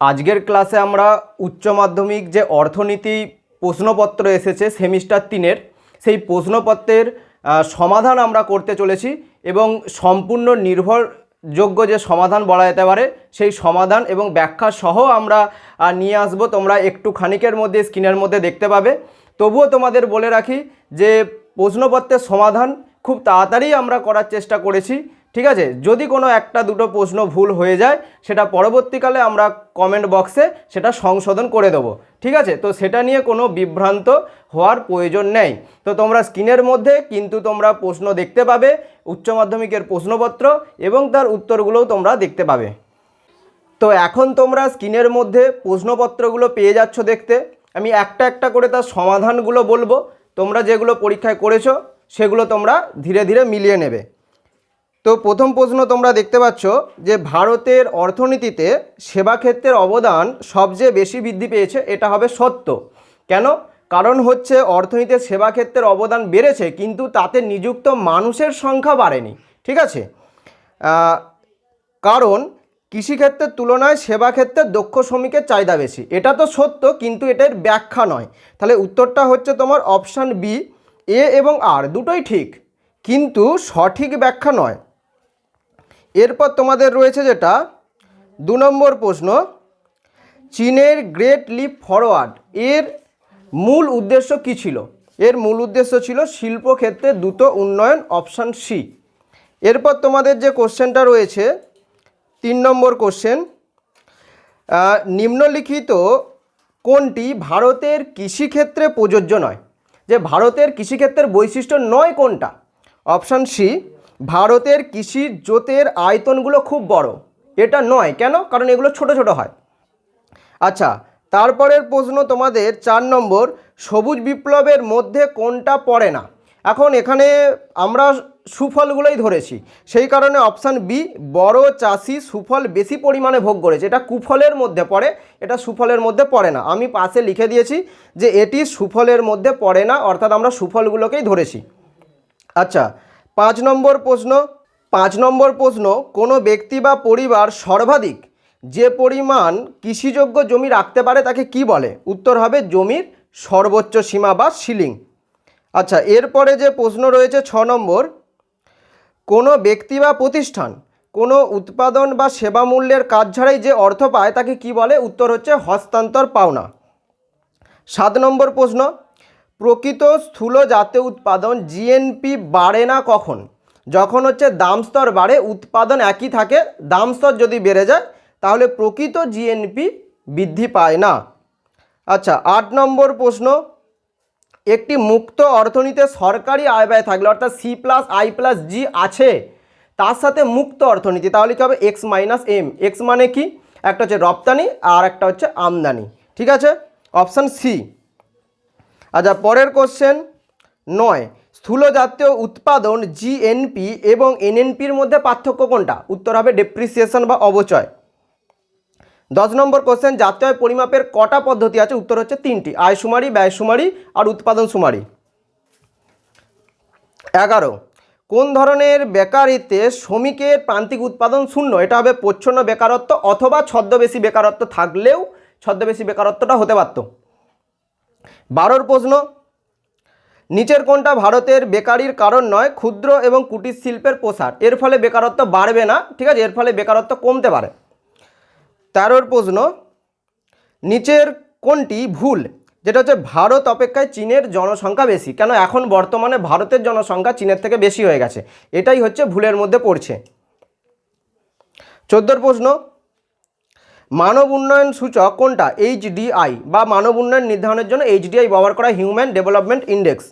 আজকের ক্লাসে আমরা উচ্চ মাধ্যমিক যে অর্থনীতি প্রশ্নপত্র এসেছে সেমিস্টার তিনের, সেই প্রশ্নপত্রের সমাধান আমরা করতে চলেছি এবং সম্পূর্ণ নির্ভরযোগ্য যে সমাধান বলা যেতে পারে, সেই সমাধান এবং ব্যাখ্যা সহ আমরা নিয়ে আসব। তোমরা একটু খানিকের মধ্যে স্ক্রিনের মধ্যে দেখতে পাবে। তবুও তোমাদের বলে রাখি যে প্রশ্নপত্রের সমাধান খুব তাড়াতাড়ি আমরা করার চেষ্টা করেছি। ঠিক আছে? যদি কোনো একটা দুটো প্রশ্ন ভুল হয়ে যায়, সেটা পরবর্তীকালে আমরা কমেন্ট বক্সে সেটা সংশোধন করে দেবো। ঠিক আছে? তো সেটা নিয়ে কোনো বিভ্রান্ত হওয়ার প্রয়োজন নেই। তো তোমরা স্ক্রিনের মধ্যে কিন্তু তোমরা প্রশ্ন দেখতে পাবে, উচ্চ মাধ্যমিকের প্রশ্নপত্র এবং তার উত্তরগুলোও তোমরা দেখতে পাবে। তো এখন তোমরা স্ক্রিনের মধ্যে প্রশ্নপত্রগুলো পেয়ে যাচ্ছ দেখতে। আমি একটা একটা করে তার সমাধানগুলো বলব। তোমরা যেগুলো পরীক্ষায় করেছ, সেগুলো তোমরা ধীরে ধীরে মিলিয়ে নেবে। তো প্রথম প্রশ্ন তোমরা দেখতে পাচ্ছ যে ভারতের অর্থনীতিতে সেবা ক্ষেত্রের অবদান সবচেয়ে বেশি বৃদ্ধি পেয়েছে, এটা হবে সত্য। কেন? কারণ হচ্ছে অর্থনীতির সেবা ক্ষেত্রের অবদান বেড়েছে, কিন্তু তাতে নিযুক্ত মানুষের সংখ্যা বাড়েনি, ঠিক আছে? কারণ কৃষিক্ষেত্রের তুলনায় সেবা ক্ষেত্রে দক্ষ শ্রমিকের চাহিদা বেশি। এটা তো সত্য, কিন্তু এটার ব্যাখ্যা নয়। তাহলে উত্তরটা হচ্ছে তোমার অপশান বি, এ এবং আর, দুটোই ঠিক। কিন্তু সঠিক ব্যাখ্যা নয়। এরপর তোমাদের রয়েছে যেটা দু নম্বর প্রশ্ন, চীনের গ্রেট লিপ ফরওয়ার্ড, এর মূল উদ্দেশ্য কী ছিল? এর মূল উদ্দেশ্য ছিল শিল্পক্ষেত্রে দ্রুত উন্নয়ন অপশান সি। এরপর তোমাদের যে কোশ্চেনটা রয়েছে, তিন নম্বর কোশ্চেন নিম্নলিখিত কোনটি ভারতের কৃষিক্ষেত্রে প্রযোজ্য নয়? যে ভারতের কৃষিক্ষেত্রের বৈশিষ্ট্য নয় কোনটা? অপশান সি ভারতের কৃষির জোতের আয়তনগুলো খুব বড়। এটা নয়। কেন? কারণ এগুলো ছোট ছোট হয়। আচ্ছা তারপরের প্রশ্ন তোমাদের চার নম্বর, সবুজ বিপ্লবের মধ্যে কোনটা পড়ে না? এখন এখানে আমরা সুফলগুলোই ধরেছি। সেই কারণে অপশান বি, বড় চাষি সুফল বেশি পরিমাণে ভোগ করেছে। এটা কুফলের মধ্যে পড়ে, এটা সুফলের মধ্যে পড়ে না। আমি পাশে লিখে দিয়েছি যে এটি সুফলের মধ্যে পড়ে না, অর্থাৎ আমরা সুফলগুলোকেই ধরেছি। আচ্ছা পাঁচ নম্বর প্রশ্ন, পাঁচ নম্বর প্রশ্ন, কোনো ব্যক্তি বা পরিবার সর্বাধিক যে পরিমাণ কৃষিযোগ্য জমি রাখতে পারে তাকে কি বলে? উত্তর হবে জমির সর্বোচ্চ সীমা বা সিলিং আচ্ছা এরপরে যে প্রশ্ন রয়েছে ছ নম্বর, কোনো ব্যক্তি বা প্রতিষ্ঠান কোনো উৎপাদন বা সেবা মূল্যের কাজ ছাড়াই যে অর্থ পায় তাকে কি বলে? উত্তর হচ্ছে হস্তান্তর পাওনা। সাত নম্বর প্রশ্ন প্রকৃত স্থূল জাতীয় উৎপাদন জিএনপি বাড়ে না কখন? যখন হচ্ছে দাম স্তর বাড়ে, উৎপাদন একই থাকে, দাম স্তর যদি বেড়ে যায়, তাহলে প্রকৃত জিএনপি বৃদ্ধি পায় না। আচ্ছা আট নম্বর প্রশ্ন। একটি মুক্ত অর্থনীতিতে সরকারি আয় ব্যয় থাকলে, অর্থাৎ C plus I plus G আছে, তার সাথে মুক্ত অর্থনীতি, তাহলে কী হবে? এক্স মাইনাস এম এক্স মানে কি? একটা হচ্ছে রপ্তানি আর একটা হচ্ছে আমদানি। ঠিক আছে? অপশান সি আচ্ছা পরের কোশ্চেন নয়। স্থূল জাতীয় উৎপাদন জিএনপি এবং এনএনপির মধ্যে পার্থক্য কোনটা? উত্তর হবে ডেপ্রিসিয়েশন বা অবচয়। দশ নম্বর কোশ্চেন জাতীয় পরিমাপের কটা পদ্ধতি আছে? উত্তর হচ্ছে তিনটি, আয় সুমারি, ব্যয় সুমারি আর উৎপাদন সুমারি। এগারো, কোন ধরনের বেকারিতে শ্রমিকের প্রান্তিক উৎপাদন শূন্য? এটা হবে প্রচ্ছন্ন বেকারত্ব অথবা ছদ্মবেশী বেকারত্ব থাকলেও ছদ্মবেশী বেকারত্বটা হতে পারত। বারোর প্রশ্ন, নিচের কোনটা ভারতের বেকারির কারণ নয়, ক্ষুদ্র এবং কুটির শিল্পের প্রসার? এর ফলে বেকারত্ব বাড়বে না, ঠিক আছে? এর ফলে বেকারত্ব কমতে পারে। তেরোর প্রশ্ন, নিচের কোনটি ভুল? যেটা হচ্ছে ভারত অপেক্ষায় চীনের জনসংখ্যা বেশি। কেন? এখন বর্তমানে ভারতের জনসংখ্যা চীনের থেকে বেশি হয়ে গেছে। এটাই হচ্ছে ভুলের মধ্যে পড়ছে। চোদ্দোর প্রশ্ন মানব উন্নয়ন সূচক কোনটা? এইচডিআই বা মানব উন্নয়ন নির্ধারণের জন্য এইচডিআই ব্যবহার করা হিউম্যান ডেভেলপমেন্ট ইন্ডেক্স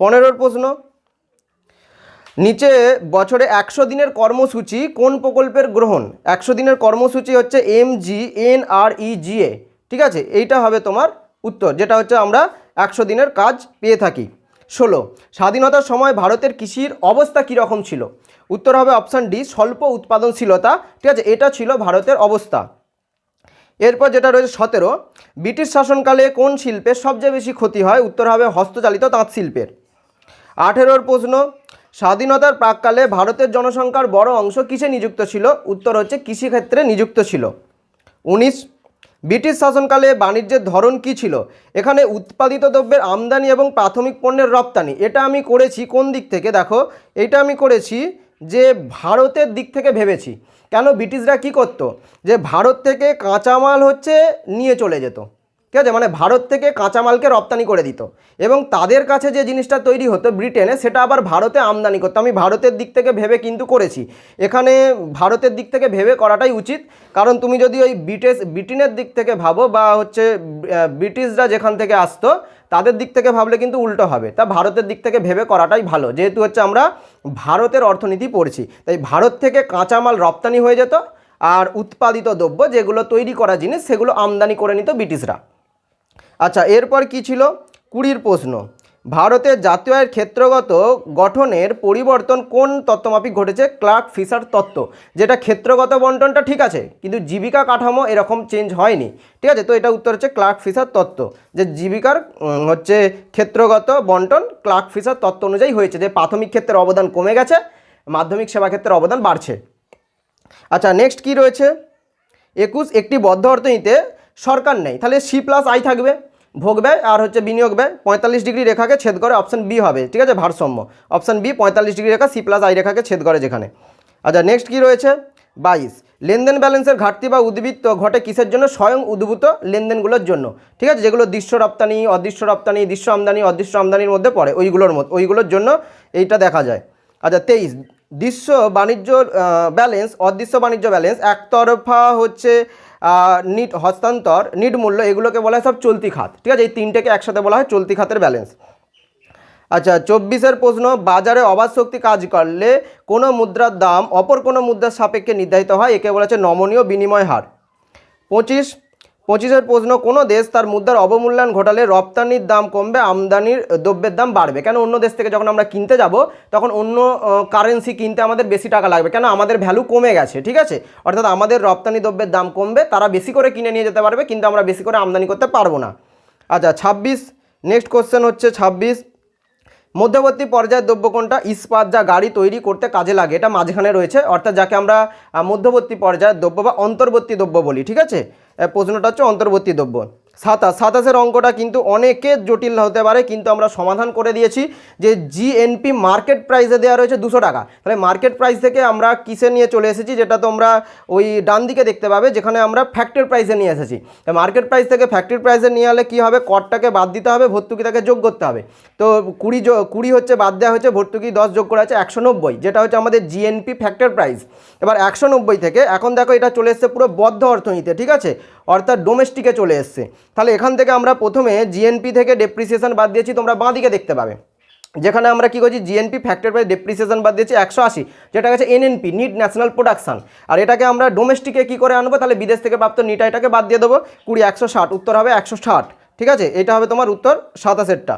পনেরোর প্রশ্ন, নিচে বছরে একশো দিনের কর্মসূচি কোন প্রকল্পের গ্রহণ? একশো দিনের কর্মসূচি হচ্ছে এম জি এন আর ই জি এ ঠিক আছে? এইটা হবে তোমার উত্তর, যেটা হচ্ছে আমরা একশো দিনের কাজ পেয়ে থাকি। ষোলো, স্বাধীনতার সময় ভারতের কৃষির অবস্থা কীরকম ছিল? উত্তর হবে অপশান ডি, স্বল্প উৎপাদনশীলতা, ঠিক আছে? এটা ছিল ভারতের অবস্থা। এরপর যেটা রয়েছে সতেরো, ব্রিটিশ শাসনকালে কোন শিল্পের সবচেয়ে বেশি ক্ষতি হয়? উত্তর হবে হস্তচালিত তাঁত শিল্পের আঠেরোর প্রশ্ন, স্বাধীনতার প্রাককালে ভারতের জনসংখ্যার বড় অংশ কিসে নিযুক্ত ছিল? উত্তর হচ্ছে কৃষিক্ষেত্রে নিযুক্ত ছিল। উনিশ, ব্রিটিশ শাসনকালে বাণিজ্যের ধরন কি ছিল? এখানে উৎপাদিত দ্রব্যের আমদানি এবং প্রাথমিক পণ্যের রপ্তানি। এটা আমি করেছি কোন দিক থেকে? দেখো, এটা আমি করেছি যে ভারতের দিক থেকে ভেবেছি। কেন ব্রিটিশরা কি করতো? যে ভারত থেকে কাঁচামাল হচ্ছে নিয়ে চলে যেত। ঠিক আছে? মানে ভারত থেকে কাঁচামালকে রপ্তানি করে দিত। এবং তাদের কাছে যে জিনিসটা তৈরি হতো ব্রিটেনে, সেটা আবার ভারতে আমদানি করতো। আমি ভারতের দিক থেকে ভেবে কিন্তু করেছি। এখানে ভারতের দিক থেকে ভেবে করাটাই উচিত। কারণ তুমি যদি ওই ব্রিটিশ, ব্রিটেনের দিক থেকে ভাবো বা হচ্ছে ব্রিটিশরা যেখান থেকে আসতো, তাদের দিক থেকে ভাবলে কিন্তু উল্টো হবে। তা ভারতের দিক থেকে ভেবে করাটাই ভালো। যেহেতু হচ্ছে আমরা ভারতের অর্থনীতি পড়ছি। তাই ভারত থেকে কাঁচামাল রপ্তানি হয়ে যেত আর উৎপাদিত দ্রব্য যেগুলো তৈরি করা জিনিস সেগুলো আমদানি করে নিত ব্রিটিশরা। আচ্ছা এরপর কি ছিল? কুড়ির প্রশ্ন। ভারতের জাতীয় আয়ের ক্ষেত্রগত গঠনের পরিবর্তন কোন তত্ত্বমাফিক ঘটেছে? ক্লার্ক ফিশার তত্ত্ব। যেটা ক্ষেত্রগত বন্টনটা ঠিক আছে, কিন্তু জীবিকা কাঠামো এরকম চেঞ্জ হয়নি। ঠিক আছে, তো এটা উত্তর হচ্ছে ক্লার্ক ফিশার তত্ত্ব। যে জীবিকার হচ্ছে ক্ষেত্রগত বন্টন ক্লার্ক ফিশার তত্ত্ব অনুযায়ী হয়েছে। যে প্রাথমিক ক্ষেত্রের অবদান কমে গেছে, মাধ্যমিক সেবা ক্ষেত্রের অবদান বাড়ছে। আচ্ছা নেক্সট কি রয়েছে? একুশ একটি বদ্ধ অর্থনীতিতে সরকার নেই। তাহলে সি প্লাস আই থাকবে। ভোগ ব্যয় আর হচ্ছে বিনিয়োগ ব্যয়, পঁয়তাল্লিশ ডিগ্রি রেখাকে ছেদ করে অপশান বি হবে, ঠিক আছে? ভারসাম্য। অপশান বি পঁয়তাল্লিশ ডিগ্রি রেখা সি প্লাস আই রেখাকে ছেদ করে যেখানে। আচ্ছা নেক্সট কি রয়েছে? বাইশ। লেনদেন ব্যালেন্সের ঘাটতি বা উদ্বৃত্ত ঘটে কিসের জন্য? স্বয়ং উদ্ভূত লেনদেনগুলোর জন্য, ঠিক আছে? যেগুলো দৃশ্য রপ্তানি, অদৃশ্য রপ্তানি, দৃশ্য আমদানি, অদৃশ্য আমদানির মধ্যে পড়ে, ওইগুলোর মধ্যে, ওইগুলোর জন্য এইটা দেখা যায়। আচ্ছা তেইশ। দৃশ্য বাণিজ্য ব্যালেন্স অদৃশ্য বাণিজ্য ব্যালেন্স একতরফা হচ্ছে নিট হস্তান্তর, নিট মূল্য, এগুলোকে বলা হয় সব চলতি খাত। ঠিক আছে? এই তিনটেকে একসাথে বলা হয় চলতি খাতের ব্যালেন্স আচ্ছা চব্বিশের প্রশ্ন, বাজারে অবাধ শক্তি কাজ করলে কোনো মুদ্রার দাম অপর কোনো মুদ্রার সাপেক্ষে নির্ধারিত হয়? একে বলা হচ্ছে নমনীয় বিনিময় হার। পঁচিশ পঁচিশের প্রশ্ন, কোনো দেশ তার মুদ্রার অবমূল্যায়ন ঘটালে রপ্তানির দাম কমবে, আমদানির দ্রব্যের দাম বাড়বে। কেন অন্য দেশ থেকে যখন আমরা কিনতে যাব, তখন অন্য কারেন্সি কিনতে আমাদের বেশি টাকা লাগবে? কেন আমাদের ভ্যালু কমে গেছে? ঠিক আছে? অর্থাৎ আমাদের রপ্তানি দ্রব্যের দাম কমবে, তারা বেশি করে কিনে নিয়ে যেতে পারবে, কিন্তু আমরা বেশি করে আমদানি করতে পারব না। আচ্ছা ছাব্বিশ নেক্সট কোশ্চেন হচ্ছে ছাব্বিশ। মধ্যবর্তী পর্যায়ের দ্রব্য কোনটা? ইস্পাত যা গাড়ি তৈরি করতে কাজে লাগে, এটা মাঝখানে রয়েছে। অর্থাৎ যাকে আমরা মধ্যবর্তী পর্যায়ের দ্রব্য বা অন্তর্বর্তী দ্রব্য বলি, ঠিক আছে? প্রশ্নটা হচ্ছে অন্তর্বর্তী দ্রব্য। সাতাশ, সাতাশের অঙ্কটা কিন্তু অনেকে জটিল হতে পারে, কিন্তু আমরা সমাধান করে দিয়েছি যে জিএনপি মার্কেট প্রাইসে দেওয়া রয়েছে দুশো টাকা। তাহলে মার্কেট প্রাইস থেকে আমরা কিসে নিয়ে চলে এসেছি? যেটা তোমরা ওই ডান দিকে দেখতে পাবে, যেখানে আমরা ফ্যাক্টরি প্রাইসে নিয়ে এসেছি। মার্কেট প্রাইস থেকে ফ্যাক্টরি প্রাইসে নিয়ে এলে কী হবে? করটাকে বাদ দিতে হবে, ভর্তুকিটাকে যোগ করতে হবে। তো কুড়ি কুড়ি হচ্ছে বাদ দেওয়া হয়েছে, ভর্তুকি দশ যোগ করা আছে একশো নব্বই, যেটা হচ্ছে আমাদের জিএনপি ফ্যাক্টর প্রাইস এবার একশো নব্বই থেকে, এখন দেখো এটা চলে এসছে পুরো বদ্ধ অর্থনীতিতে, ঠিক আছে? অর্থাৎ ডোমেস্টিকে চলে এসছে। তাহলে এখান থেকে আমরা প্রথমে জিএনপি থেকে ডেপ্রিসিয়েশন বাদ দিয়েছি, তোমরা বাঁ দিকে দেখতে পাবে। যেখানে আমরা কি করছি জিএনপি ফ্যাক্টর প্রাইস ডেপ্রিসিয়েশন বাদ দিয়েছি একশো আশি, যেটা হচ্ছে এনএনপি নিট ন্যাশনাল প্রোডাকশন আর এটাকে আমরা ডোমেস্টিকে কি করে আনব? তাহলে বিদেশ থেকে প্রাপ্ত নিটা এটাকে বাদ দিয়ে দেবো। কুড়ি, একশো ষাট, উত্তর হবে একশো ষাট, ঠিক আছে? এটা হবে তোমার উত্তর সাতাশেরটা।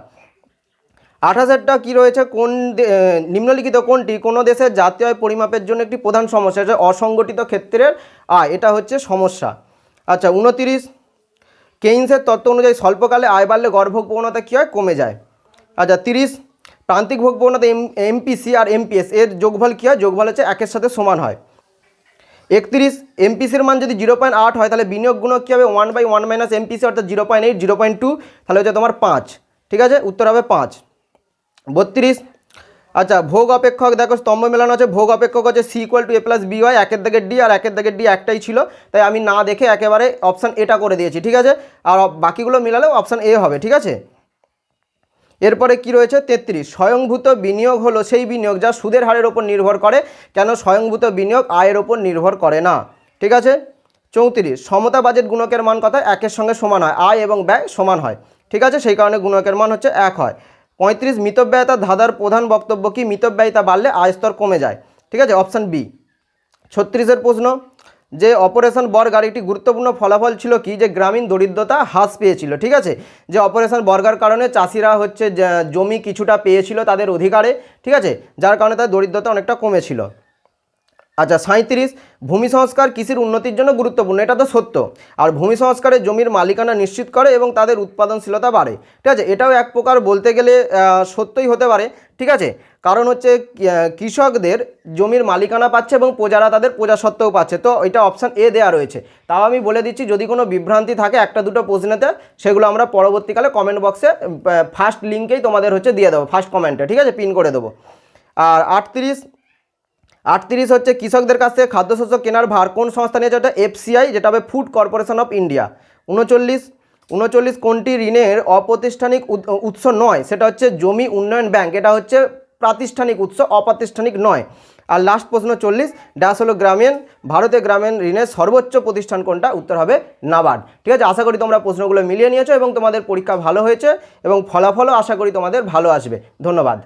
আঠাশেরটা কি রয়েছে? কোন নিম্নলিখিত কোনটি? কোনো দেশের জাতীয় পরিমাপের জন্য একটি প্রধান সমস্যা হচ্ছে অসংগঠিত ক্ষেত্রের আয়, এটা হচ্ছে সমস্যা। আচ্ছা উনতিরিশ। কেইন্সের তত্ত্ব অনুযায়ী স্বল্পকালে আয় বাড়লে গড় প্রবণতা কী হয়? কমে যায়। আচ্ছা তিরিশ। প্রান্তিক ভোগ প্রবণতা এম, এমপিসি আর এমপিএস, এর যোগফল কী হয়? যোগফল হচ্ছে একের সাথে সমান হয়। একত্রিশ, এমপিসির মান যদি জিরো পয়েন্ট আট হয়, তাহলে বিনিয়োগ গুণক কী হবে? One by one minus MPC, অর্থাৎ zero point eight, zero point two, তাহলে হচ্ছে তোমার পাঁচ। ঠিক আছে? উত্তর হবে পাঁচ। বত্রিশ আচ্ছা ভোগ অপেক্ষক, দেখো স্তম্ভ মেলানো আছে। ভোগ অপেক্ষক হচ্ছে C equal to A plus B হয় একের দাগের ডি আর একের দাগের ডি একটাই ছিল। তাই আমি না দেখে একেবারে অপশান এটা করে দিয়েছি, ঠিক আছে? আর বাকিগুলো মিলালেও অপশান এ হবে, ঠিক আছে? এরপরে কি রয়েছে? তেত্রিশ। স্বয়ংভূত বিনিয়োগ হলো সেই বিনিয়োগ যা সুদের হারের ওপর নির্ভর করে। কেন স্বয়ংভূত বিনিয়োগ আয়ের ওপর নির্ভর করে না? ঠিক আছে? চৌত্রিশ। সমতা বাজেট গুণকের মান কথা একের সঙ্গে সমান হয়। আয় এবং ব্যয় সমান হয়। ঠিক আছে? সেই কারণে গুণকের মান হচ্ছে এক হয়। পঁয়ত্রিশ মিতব্যয়তা ধাঁধার প্রধান বক্তব্য কি? মিতব্যয়িতা বাড়লে আয় স্তর কমে যায়। ঠিক আছে? Option B. ছত্রিশের প্রশ্ন, যে অপারেশন বর্গার একটি গুরুত্বপূর্ণ ফলাফল ছিল কি? যে গ্রামীণ দরিদ্রতা হ্রাস পেয়েছিল। ঠিক আছে? যে অপারেশন বর্গার কারণে চাষিরা হচ্ছে জমি কিছুটা পেয়েছিল তাদের অধিকারে। ঠিক আছে? যার কারণে তাদের দরিদ্রতা অনেকটা কমেছিল। আচ্ছা সাঁত্রিশ ভূমি সংস্কার কৃষির উন্নতির জন্য গুরুত্বপূর্ণ, এটা তো সত্য। আর ভূমি সংস্কারে জমির মালিকানা নিশ্চিত করে এবং তাদের উৎপাদনশীলতা বাড়ে। ঠিক আছে? এটাও এক প্রকার বলতে গেলে সত্যই হতে পারে। ঠিক আছে? কারণ হচ্ছে কৃষকদের জমির মালিকানা পাচ্ছে এবং প্রজারা তাদের প্রজাসত্ত্বও পাচ্ছে। তো এটা অপশান এ দেওয়া রয়েছে। তাও আমি বলে দিচ্ছি, যদি কোনো বিভ্রান্তি থাকে, একটা দুটো প্রশ্নেতে সেগুলো আমরা পরবর্তীকালে কমেন্ট বক্সে ফার্স্ট লিঙ্কেই তোমাদের হচ্ছে দিয়ে দেবো ফার্স্ট কমেন্টে ঠিক আছে? পিন করে দেবো। আর আটত্রিশ আটত্রিশ হচ্ছে কৃষকদের কাছ থেকে খাদ্যশস্য কেনার ভার। কোন সংস্থা নিয়েছে ওটা? এফসিআই, যেটা হবে ফুড কর্পোরেশন অফ ইন্ডিয়া উনচল্লিশ উনচল্লিশ কোনটি ঋণের অপ্রাতিষ্ঠানিক উৎ- উৎস নয়? সেটা হচ্ছে জমি উন্নয়ন ব্যাংক। এটা হচ্ছে প্রাতিষ্ঠানিক উৎস, অপ্রাতিষ্ঠানিক নয়। আর লাস্ট প্রশ্ন চল্লিশ ড্যাশ হলো গ্রামীণ, ভারতে গ্রামীণ ঋণের সর্বোচ্চ প্রতিষ্ঠান কোনটা? উত্তর হবে নাবার্ড। ঠিক আছে, আশা করি তোমরা প্রশ্নগুলো মিলিয়ে নিয়েছো এবং তোমাদের পরীক্ষা ভালো হয়েছে এবং ফলাফলও আশা করি তোমাদের ভালো আসবে। ধন্যবাদ।